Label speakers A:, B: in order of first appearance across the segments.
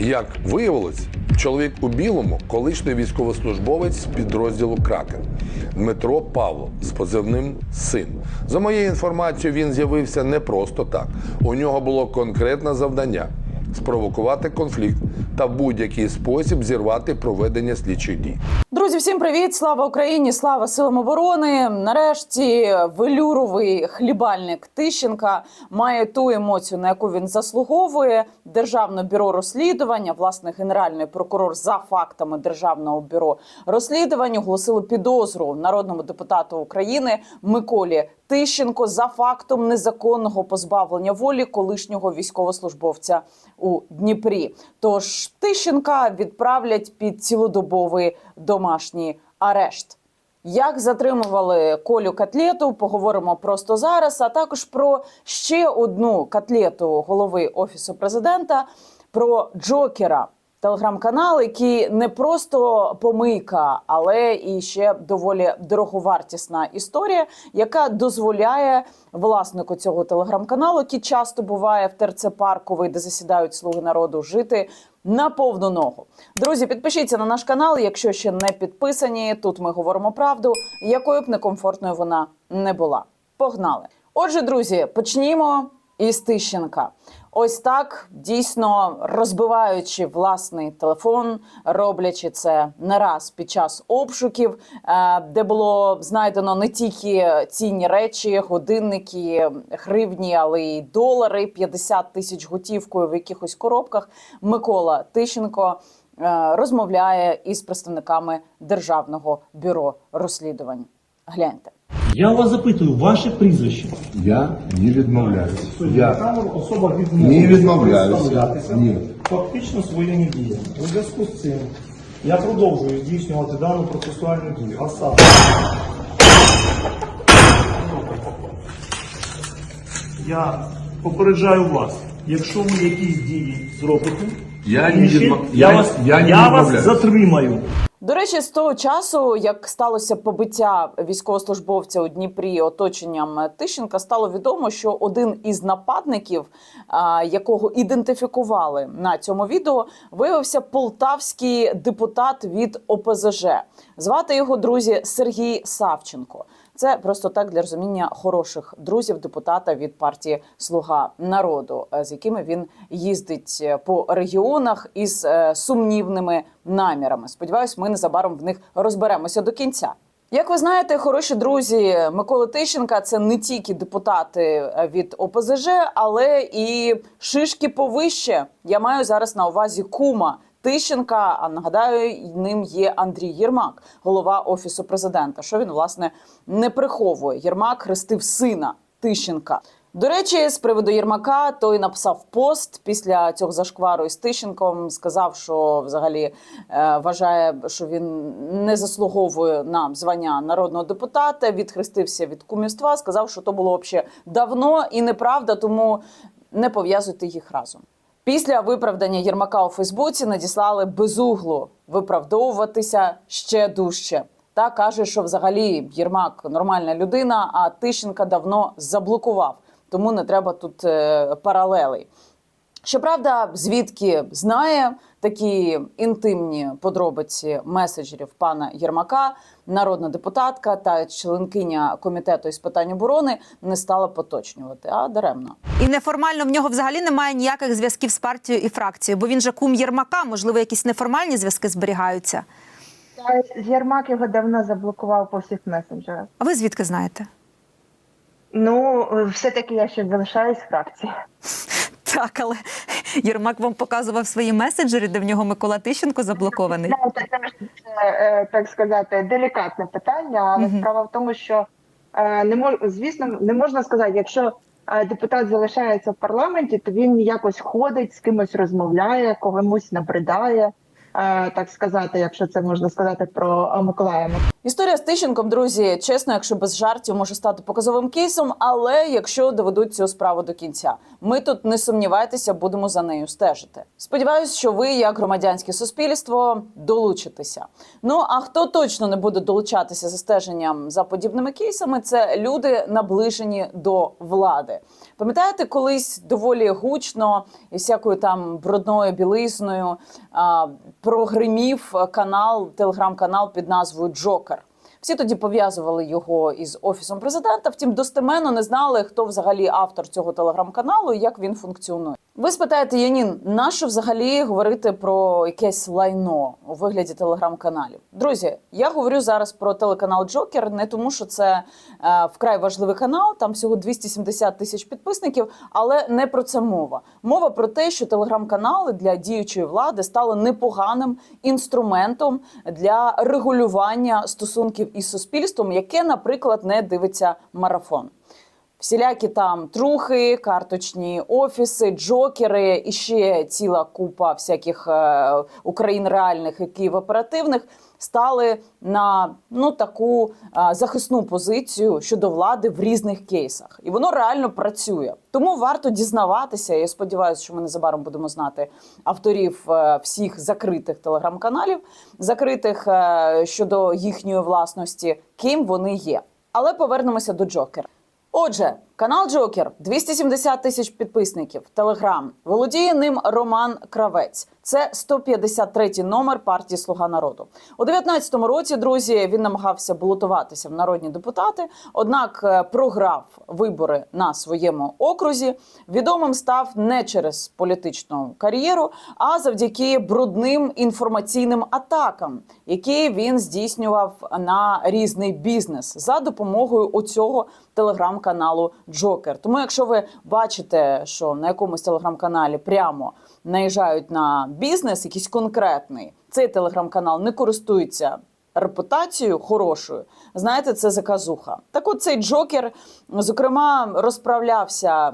A: Як виявилось, чоловік у білому колишній військовослужбовець підрозділу Кракен Дмитро Павло з позивним Син. За моєю інформацією, він з'явився не просто так. У нього було конкретне завдання спровокувати конфлікт та в будь-який спосіб зірвати проведення слідчих дій.
B: Всім привіт! Слава Україні! Слава силам оборони! Нарешті велюровий хлібальник Тищенка має ту емоцію, на яку він заслуговує. Державне бюро розслідування, власне, генеральний прокурор за фактами державного бюро розслідувань оголосили підозру народному депутату України Миколі Тищенко за фактом незаконного позбавлення волі колишнього військовослужбовця у Дніпрі. Тож Тищенка відправлять під цілодобовий домашній арешт. Як затримували Колю Котлету, поговоримо просто зараз. А також про ще одну котлету голови офісу президента про Джокера. Телеграм-канал, який не просто помийка, але і ще доволі дороговартісна історія, яка дозволяє власнику цього телеграм-каналу, який часто буває в ТРЦ Парковий, де засідають слуги народу, жити на повну ногу. Друзі, підпишіться на наш канал, якщо ще не підписані. Тут ми говоримо правду, якою б некомфортною вона не була. Погнали! Отже, друзі, почнімо із Тищенка. Ось так дійсно розбиваючи власний телефон, роблячи це не раз під час обшуків, е, де було знайдено не тільки цінні речі, годинники, гривні, але й долари, 50 тисяч готівкою в якихось коробках. Микола Тищенко е, розмовляє із представниками державного бюро розслідувань. Гляньте.
C: Я вас запитую, ваше прізвище.
D: Я не відмовляюсь. Я
C: камеру особа
D: Не
C: відмовилася
D: відмовляюся. Ні.
C: фактично своїми діями. У зв'язку з цим я продовжую здійснювати дану процесуальну дію. А саме я попереджаю вас, якщо ви якісь дії зробите,
D: Я не відмов-
C: я,
D: я- не
C: я вас
D: відмовляюсь.
C: затримаю.
B: До речі, з того часу, як сталося побиття військовослужбовця у Дніпрі оточенням Тищенка, стало відомо, що один із нападників, якого ідентифікували на цьому відео, виявився полтавський депутат від ОПЗЖ. Звати його друзі Сергій Савченко. Це просто так для розуміння хороших друзів депутата від партії Слуга народу, е, з якими він їздить е, по регіонах із е, сумнівними намірами. Сподіваюсь, ми незабаром в них розберемося до кінця. Як ви знаєте, хороші друзі Миколи Тищенка це не тільки депутати від ОПЗЖ, але і шишки повище. Я маю зараз на увазі кума Тищенка. А нагадаю, ним є Андрій Єрмак, голова офісу президента. Що він власне не приховує? Єрмак хрестив сина Тищенка. До речі, з приводу Єрмака той написав пост після цього зашквару із Тищенком. Сказав, що взагалі е, вважає, що він не заслуговує на звання народного депутата. Відхрестився від кумівства. Сказав, що то було взагалі давно і неправда, тому не пов'язуйте їх разом. Після виправдання Єрмака у Фейсбуці надіслали безуглу виправдовуватися ще дужче. Та каже, що взагалі Єрмак нормальна людина, а Тищенка давно заблокував, тому не треба тут е, паралелей. Щоправда, звідки знає такі інтимні подробиці меседжерів пана Єрмака, народна депутатка та членкиня комітету із питань оборони не стала поточнювати, а даремно.
E: І неформально в нього взагалі немає ніяких зв'язків з партією і фракцією, бо він же кум Єрмака, можливо, якісь неформальні зв'язки зберігаються.
F: Єрмак його давно заблокував по всіх месенджерах.
E: А ви звідки знаєте?
F: Ну, все-таки я ще залишаюсь в фракції.
E: Так, але Єрмак вам показував свої меседжери, де в нього Микола Тищенко заблокований.
F: Знаєте, це, ж, е, так сказати, делікатне питання, але
E: Мгм.
F: справа в тому, що е, не мож, звісно, не можна сказати, якщо е, депутат залишається в парламенті, то він якось ходить, з кимось розмовляє, комусь набридає. е, Так сказати, якщо це можна сказати про е, Миколая
B: Історія з Тищенком, друзі, чесно, якщо без жартів може стати показовим кейсом, але якщо доведуть цю справу до кінця, ми тут не сумнівайтеся, будемо за нею стежити. Сподіваюсь, що ви, як громадянське суспільство, долучитеся. Ну а хто точно не буде долучатися за стеженням за подібними кейсами, це люди наближені до влади. Пам'ятаєте, колись доволі гучно і всякою там брудною білизною а, прогримів канал, телеграм-канал під назвою Джокер. Всі тоді пов'язували його із офісом президента. Втім, достеменно не знали, хто взагалі автор цього телеграм-каналу і як він функціонує. Ви спитаєте, Янін, нащо взагалі говорити про якесь лайно у вигляді телеграм-каналів? Друзі, я говорю зараз про телеканал Джокер, не тому, що це е, вкрай важливий канал, там всього 270 тисяч підписників, але не про це мова. Мова про те, що телеграм-канали для діючої влади стали непоганим інструментом для регулювання стосунків із суспільством, яке, наприклад, не дивиться марафон. Всілякі там трухи, карточні офіси, джокери і ще ціла купа всяких е, Україн реальних і Київ оперативних стали на ну таку е, захисну позицію щодо влади в різних кейсах, і воно реально працює. Тому варто дізнаватися. Я сподіваюся, що ми незабаром будемо знати авторів е, всіх закритих телеграм-каналів, закритих щодо їхньої власності, ким вони є. Але повернемося до Джокера. Отже, канал Джокер 270 тисяч підписників. Телеграм володіє ним Роман Кравець. Це 153-й номер партії Слуга народу. У 19-му році друзі він намагався балотуватися в народні депутати, однак е, програв вибори на своєму окрузі. Відомим став не через політичну кар'єру, а завдяки брудним інформаційним атакам, які він здійснював на різний бізнес за допомогою оцього телеграм-каналу Джокер. Тому, якщо ви бачите, що на якомусь телеграм-каналі прямо наїжджають на бізнес, якийсь конкретний, цей телеграм-канал не користується репутацією хорошою, знаєте, це заказуха. Так от цей Джокер, зокрема, розправлявся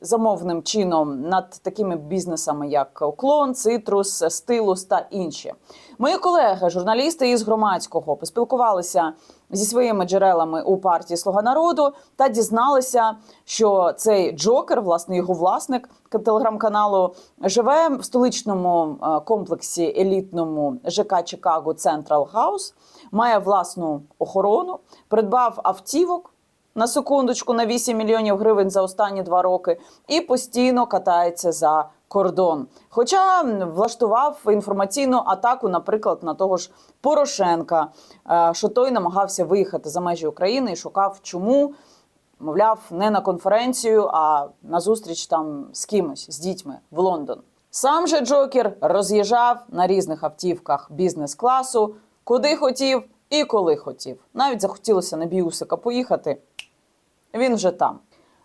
B: замовним чином над такими бізнесами, як Уклон, Цитрус, Стилус та інші. Мої колеги, журналісти із громадського, поспілкувалися зі своїми джерелами у партії Слуга народу та дізналися, що цей Джокер, власне, його власник телеграм-каналу, живе в столичному е, комплексі елітному ЖК Чикаго Централ Хаус, має власну охорону, придбав автівок. На секундочку на 8 мільйонів гривень за останні два роки і постійно катається за кордон. Хоча влаштував інформаційну атаку, наприклад, на того ж Порошенка, е, що той намагався виїхати за межі України і шукав, чому мовляв, не на конференцію, а на зустріч там з кимось, з дітьми в Лондон. Сам же Джокер роз'їжджав на різних автівках бізнес-класу, куди хотів і коли хотів. Навіть захотілося на біусика поїхати. Він вже там.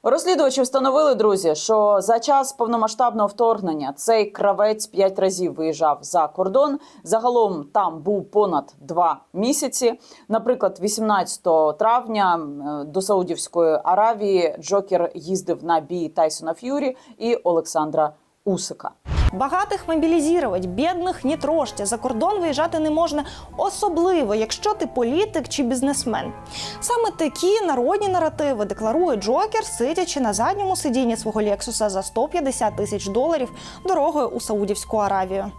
B: Розслідувачі встановили, друзі, що за час повномасштабного вторгнення цей кравець п'ять разів виїжджав за кордон. Загалом там був понад два місяці. Наприклад, 18 травня до Саудівської Аравії Джокер їздив на бій Тайсона Ф'юрі і Олександра Усика.
G: Багатих мобілізувати, бідних ні трошки. За кордон виїжджати не можна, особливо якщо ти політик чи бізнесмен. Саме такі народні наративи декларує Джокер, сидячи на задньому сидінні свого Лексуса за 150 тисяч доларів дорогою у Саудівську Аравію.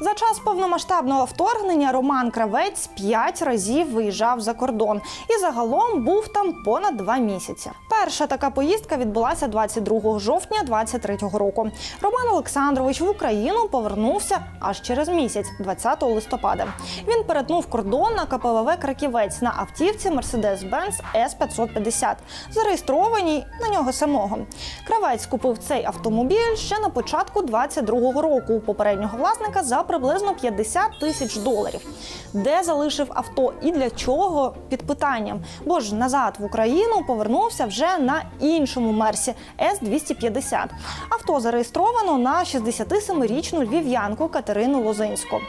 G: За час повномасштабного вторгнення Роман Кравець п'ять разів виїжджав за кордон і загалом був там понад два місяці. Перша така поїздка відбулася 22 жовтня 23-го року. Роман Олександрович Україну повернувся аж через місяць, 20 листопада. Він перетнув кордон на КПВВ Краківець на автівці Mercedes-Benz S550, зареєстрованій на нього самого. Кравець купив цей автомобіль ще на початку 22-го року у попереднього власника за приблизно 50 тисяч доларів. Де залишив авто і для чого під питанням? Бо ж назад в Україну повернувся вже на іншому мерсі С-250. Авто зареєстровано на 67-річну львів'янку Катерину Лозинську.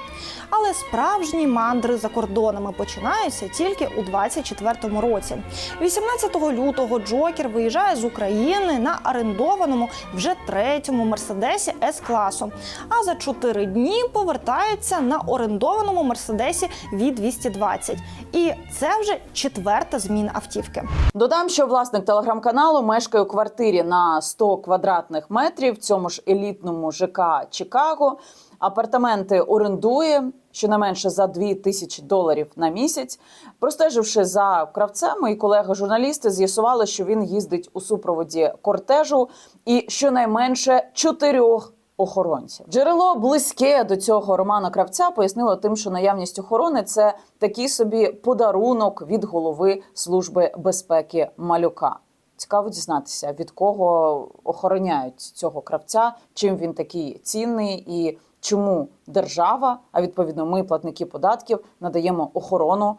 G: Але справжні мандри за кордонами починаються тільки у 24-му році. 18 лютого Джокер виїжджає з України на орендованому вже третьому мерседесі С класу. А за чотири дні і повертаються на орендованому мерседесі від 220. І це вже четверта зміна автівки.
B: Додам, що власник телеграм-каналу мешкає у квартирі на 100 квадратних метрів в цьому ж елітному ЖК Чикаго. Апартаменти орендує щонайменше за 2 тисячі доларів на місяць. Простеживши за кравцем, мої колеги-журналісти з'ясували, що він їздить у супроводі кортежу і щонайменше чотирьох охоронців. Джерело близьке до цього Романа Кравця пояснило тим, що наявність охорони це такий собі подарунок від голови служби безпеки малюка. Цікаво дізнатися, від кого охороняють цього кравця, чим він такий цінний і чому держава, а відповідно ми, платники податків, надаємо охорону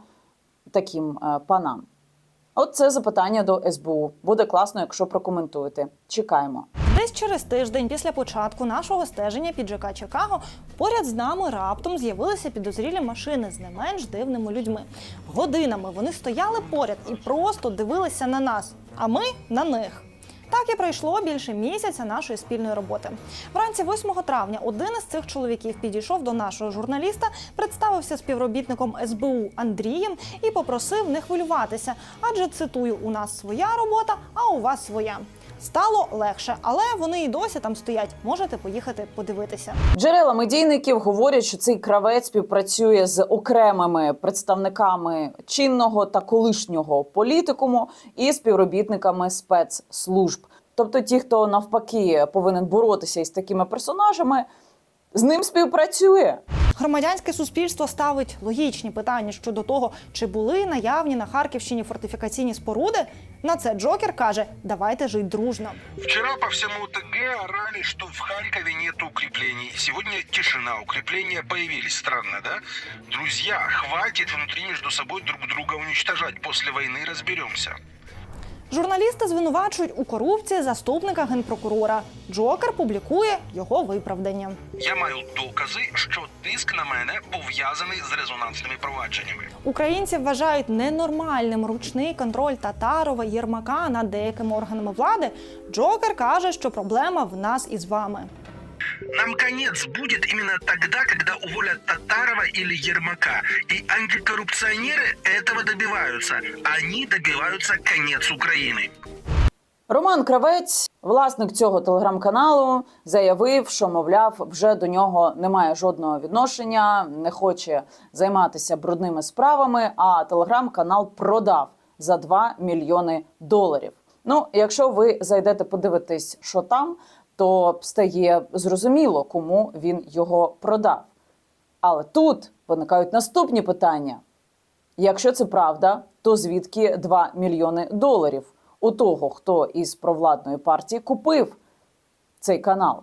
B: таким е, панам. От це запитання до СБУ. Буде класно, якщо прокоментуєте. Чекаємо.
G: Десь через тиждень після початку нашого стеження під ЖК Чикаго поряд з нами раптом з'явилися підозрілі машини з не менш дивними людьми. Годинами вони стояли поряд і просто дивилися на нас, а ми на них. Так і пройшло більше місяця нашої спільної роботи. Вранці 8 травня один із цих чоловіків підійшов до нашого журналіста, представився співробітником СБУ Андрієм і попросив не хвилюватися. Адже цитую: у нас своя робота, а у вас своя. Стало легше, але вони і досі там стоять. Можете поїхати подивитися.
B: Джерела медійників говорять, що цей кравець співпрацює з окремими представниками чинного та колишнього політикуму і співробітниками спецслужб. Тобто, ті, хто навпаки повинен боротися із такими персонажами, з ним співпрацює.
G: Громадянське суспільство ставить логічні питання щодо того, чи були наявні на Харківщині фортифікаційні споруди. На це Джокер каже: давайте жити дружно.
H: Вчера по всему ТГ орали, что в Харькове нет укреплений. Сегодня тишина, укрепления появились. Странно, да? Друзья, хватит внутри между собой друг друга уничтожать. После войны разберемся.
G: Журналісти звинувачують у корупції заступника генпрокурора. Джокер публікує його виправдання.
H: Я маю докази, що тиск на мене пов'язаний з резонансними провадженнями.
G: Українці вважають ненормальним ручний контроль Татарова Єрмака над деякими органами влади. Джокер каже, що проблема в нас із вами.
H: Нам конец будет именно тогда, когда уволят Татарова или Ермака. И антикоррупционеры этого добиваются. Они добиваются конец Украины.
B: Роман Кравець, власник цього телеграм-каналу, заявив, що мовляв, вже до нього немає жодного відношення, не хоче займатися брудними справами. А телеграм-канал продав за 2 мільйони доларів. Ну, якщо ви зайдете подивитись, що там, то стає зрозуміло, кому він його продав. Але тут виникають наступні питання. Якщо це правда, то звідки 2 мільйони доларів у того, хто із провладної партії купив цей канал?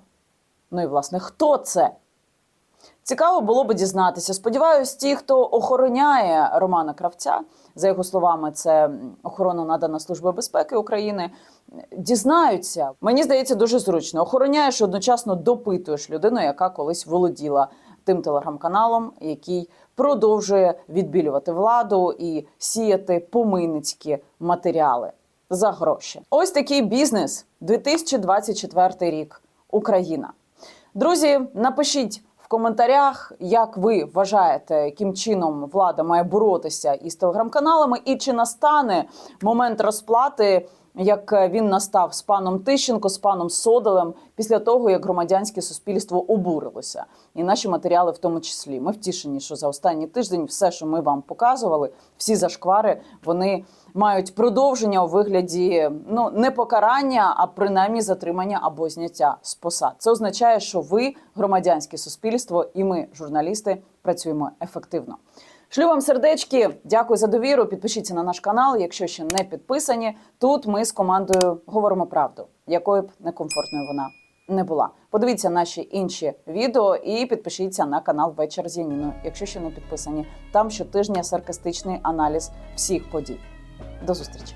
B: Ну і власне, хто це? Цікаво було би дізнатися. Сподіваюсь, ті, хто охороняє Романа Кравця, за його словами, це охорона надана Служби безпеки України. Дізнаються. Мені здається, дуже зручно. Охороняєш одночасно допитуєш людину, яка колись володіла тим телеграм-каналом, який продовжує відбілювати владу і сіяти помийницькі матеріали за гроші. Ось такий бізнес 2024 рік. Україна. Друзі, напишіть в коментарях, як ви вважаєте, яким чином влада має боротися із телеграм-каналами, і чи настане момент розплати, як він настав з паном Тищенко, з паном Содолем, після того як громадянське суспільство обурилося, і наші матеріали в тому числі. Ми втішені, що за останній тиждень все, що ми вам показували, всі зашквари, вони мають продовження у вигляді ну не покарання, а принаймні затримання або зняття з посад. Це означає, що ви, громадянське суспільство, і ми, журналісти, працюємо ефективно. Шлю вам сердечки, дякую за довіру. Підпишіться на наш канал, якщо ще не підписані. Тут ми з командою говоримо правду, якою б некомфортною вона не була. Подивіться наші інші відео і підпишіться на канал Вечір з Яніною, якщо ще не підписані. Там щотижня саркастичний аналіз всіх подій. До зустрічі.